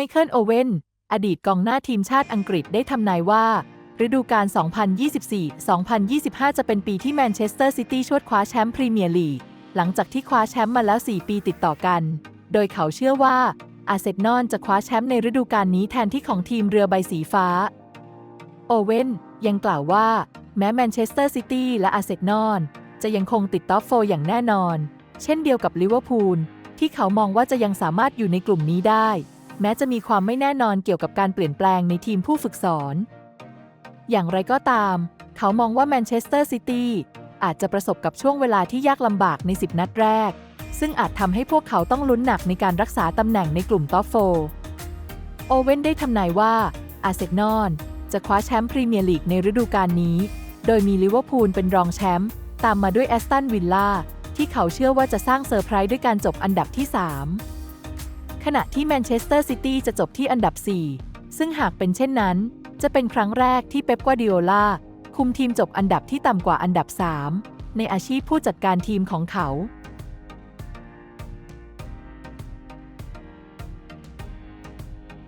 ไมเคิลโอเวนอดีตกองหน้าทีมชาติอังกฤษได้ทำนายว่า ฤดูกาล 2024-2025 จะเป็นปีที่แมนเชสเตอร์ซิตี้ชวดคว้าแชมป์พรีเมียร์ลีก หลังจากที่คว้าแชมป์มาแล้ว 4 ปีติดต่อกัน โดยเขาเชื่อว่า อาร์เซนอลจะคว้าแชมป์ในฤดูกาลนี้แทนที่ของทีมเรือใบสีฟ้า โอเว่นยังกล่าวว่า แม้แมนเชสเตอร์ซิตี้และอาร์เซนอลจะยังคงติดท็อปโฟร์อย่างแน่นอน เช่นเดียวกับลิเวอร์พูลที่เขามองว่าจะยังสามารถอยู่ในกลุ่มนี้ได้ แม้จะมีความไม่แน่นอนเกี่ยวกับการเปลี่ยนแปลงในทีมผู้ฝึกสอน อย่างไรก็ตาม เขามองว่าแมนเชสเตอร์ซิตี้อาจจะประสบกับช่วงเวลาที่ยากลำบากใน 10 นัดแรก ซึ่งอาจทำให้พวกเขาต้องลุ้นหนักในการรักษาตำแหน่งในกลุ่มท็อปโฟร์โอเว่นได้ทำนายว่าอาเซนอลจะคว้าแชมป์พรีเมียร์ลีกในฤดูกาลนี้ โดยมีลิเวอร์พูลเป็นรองแชมป์ตามมาด้วยแอสตันวิลล่าที่เขาเชื่อว่าจะสร้างเซอร์ไพรส์ด้วยการจบอันดับที่ 3 ขณะที่แมนเชสเตอร์ซิตี้จะจบที่อันดับ 4 ซึ่งหากเป็นเช่นนั้น จะเป็นครั้งแรกที่เป๊ปกวาดิโอลาคุมทีมจบอันดับที่ต่ำกว่าอันดับ 3 ในอาชีพผู้จัดการทีมของเขา